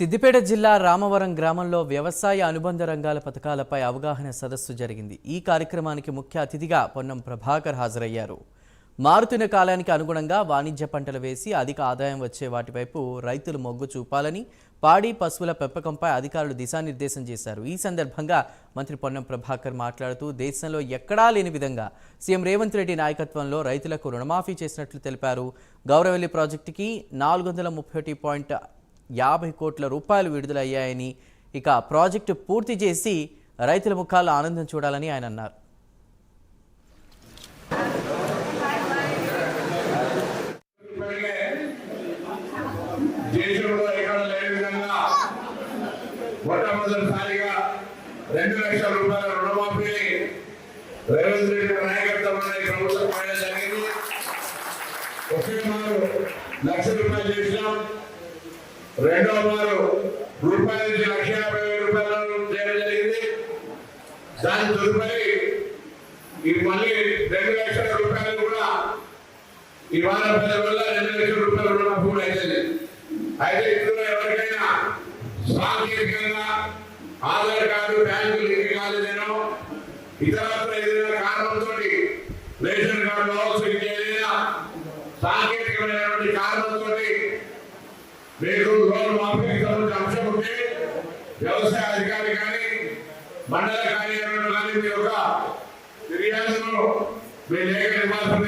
సిద్దిపేట జిల్లా రామవరం గ్రామంలో వ్యవసాయ అనుబంధ రంగాల పథకాలపై అవగాహన సదస్సు జరిగింది. ఈ కార్యక్రమానికి ముఖ్య అతిథిగా పొన్నం ప్రభాకర్ హాజరయ్యారు. మారుతున్న కాలానికి అనుగుణంగా వాణిజ్య పంటలు వేసి అధిక ఆదాయం వచ్చే వాటివైపు రైతులు మొగ్గు చూపాలని పాడి పశువుల పెంపకంపై అధికారులు దిశానిర్దేశం చేశారు. ఈ సందర్భంగా మంత్రి పొన్నం ప్రభాకర్ మాట్లాడుతూ దేశంలో ఎక్కడా లేని విధంగా సీఎం రేవంత్ రెడ్డి నాయకత్వంలో రైతులకు రుణమాఫీ చేసినట్లు తెలిపారు. గౌరవల్లి ప్రాజెక్టుకి నాలుగు వందల ముప్పై ఒకటి పాయింట్ యాభై కోట్ల రూపాయలు విడుదలయ్యాయని ఇక ప్రాజెక్టు పూర్తి చేసి రైతుల ముఖాల్లో ఆనందం చూడాలని ఆయన అన్నారు. మొట్టమొదటిసారిగా రెండు లక్షల రూపాయల రుణమాఫీని రేవంత్ రెడ్డి ప్రభుత్వం చేయడం జరిగింది. ఒకే మారు లక్ష రూపాయలు చేసినాం. రెండో మారు రూపాయల నుంచి లక్ష యాభై వేల రూపాయలు చేయడం జరిగింది. దాని తదుపరి ఈ మళ్ళీ రెండు లక్షల రూపాయలు కూడా ఈ వారం పది వల్ల రెండు లక్షల రూపాయలు రుణమాఫీ కూడా అయింది అయితే ఇందులో ఎవరికైనా సాంకేతికంగా ఆధార్ కార్డు బ్యాంకు లింక్ కాలేదేనో ఇతరత్ర ఏదైనా కారణంతో రేషన్ కార్డు కావచ్చు ఇంకేదైనా సాంకేతికమైనటువంటి కారణంతో మీకు లోన్ మాఫీ సంబంధించిన అంశం ఉంటే వ్యవసాయ అధికారి కానీ మండల కార్యాలయంలో కానీ మీ యొక్క ఫిర్యాదును మీ లేఖ నివాసం